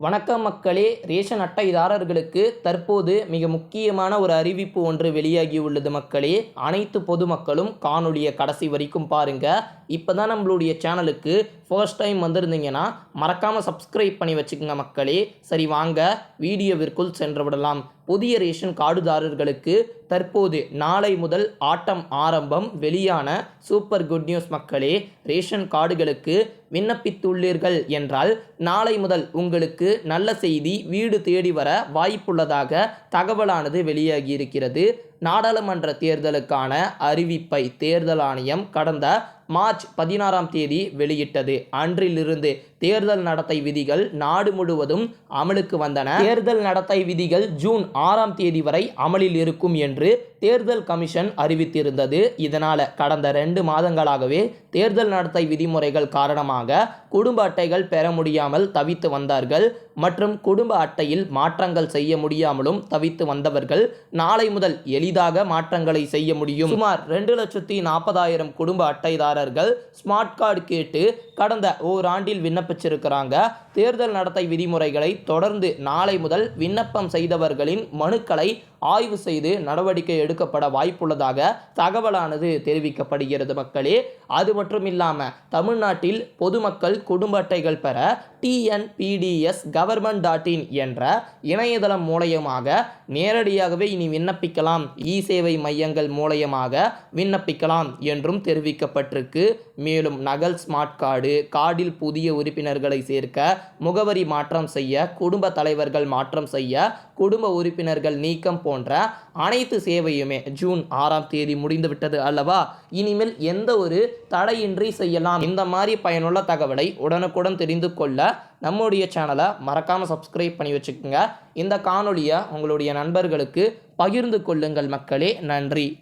வணக்கம் மக்களே ரேஷன் அட்டைதாரர்களுக்கு தற்போது மிக முக்கியமான ஒரு அறிவிப்பு ஒன்று வெளியாகி உள்ளது மக்களே. அனைத்து பொதுமக்களும் காணொளியை கடைசி வரைக்கும் பாருங்க. இப்போ தான் நம்மளுடைய சேனலுக்கு ஃபர்ஸ்ட் டைம் வந்திருந்தீங்கன்னா மறக்காமல் சப்ஸ்கிரைப் பண்ணி வச்சுக்கோங்க மக்களே. சரி வாங்க. வீடியோவிற்குள் சென்று விடலாம். புதிய ரேஷன் கார்டுதாரர்களுக்கு தற்போது நாளை முதல் ஆட்டம் ஆரம்பம். வெளியான சூப்பர் குட் நியூஸ் மக்களே ரேஷன் கார்டுகளுக்கு விண்ணப்பித்துள்ளீர்கள் என்றால் நாளை முதல் உங்களுக்கு நல்ல செய்தி வீடு தேடி வர வாய்ப்புள்ளதாக தகவலானது வெளியாகி இருக்கிறது நாடாளுமன்ற தேர்தலுக்கான அறிவிப்பை தேர்தல் ஆணையம் கடந்த மார்ச் பதினாறாம் தேதி வெளியிட்டது. அன்றிலிருந்து தேர்தல் நடத்தை விதிகள் நாடு முழுவதும் அமலுக்கு வந்தன. தேர்தல் நடத்தை விதிகள் ஜூன் ஆறாம் தேதி வரை அமலில் இருக்கும் என்று தேர்தல் கமிஷன் அறிவித்திருந்தது. இதனால் கடந்த ரெண்டு மாதங்களாகவே தேர்தல் நடத்தை விதிமுறைகள் காரணமாக குடும்ப அட்டைகள் பெற முடியாமல் தவித்து வந்தார்கள் மற்றும் குடும்ப அட்டையில் மாற்றங்கள் செய்ய முடியாமலும் தவித்து வந்தவர்கள் நாளை முதல் எளிதாக மாற்றங்களை செய்ய முடியும். சுமார் ரெண்டு லட்சத்தி நாற்பதாயிரம் குடும்ப அட்டைதாரர்கள் ஸ்மார்ட் கார்டு கேட்டு கடந்த ஓராண்டில் விண்ணப்பிச்சிருக்கிறாங்க. தேர்தல் நடத்தை விதிமுறைகளை தொடர்ந்து நாளை முதல் விண்ணப்பம் செய்தவர்களின் மனுக்களை ஆய்வு செய்து நடவடிக்கை எடுக்கப்பட வாய்ப்புள்ளதாக தகவலானது தெரிவிக்கப்படுகிறது மக்களே. அது மட்டும் இல்லாமல் தமிழ்நாட்டில் பொதுமக்கள் குடும்ப அட்டைகள் பெற டிஎன்பிடிஎஸ் கவர்மெண்ட் டாட் இன் என்ற இணையதளம் மூலயமாக நேரடியாகவே இனி விண்ணப்பிக்கலாம். இ சேவை மையங்கள் மூலயமாக விண்ணப்பிக்கலாம் என்றும் தெரிவிக்கப்பட்டிருக்கு. மேலும் நகல் ஸ்மார்ட் கார்டு கார்டில் புதிய உறுப்பினர்களை சேர்க்க முகவரி மாற்றம் செய்ய குடும்ப தலைவர்கள் மாற்றம் செய்ய குடும்ப உறுப்பினர்கள் நீக்கம் போன்ற அனைத்து சேவையுமே ஜூன் ஆறாம் தேதி முடிந்துவிட்டது அல்லவா? இனிமேல் எந்த ஒரு தடையின்றி செய்யலாம். இந்த மாதிரி பயனுள்ள தகவலை உடனுக்குடன் தெரிந்து கொள்ள நம்முடைய சேனலை மறக்காமல் சப்ஸ்கிரைப் பண்ணி வச்சுக்கோங்க. இந்த காணொலியை உங்களுடைய நண்பர்களுக்கு பகிர்ந்து கொள்ளுங்கள் மக்களே. நன்றி.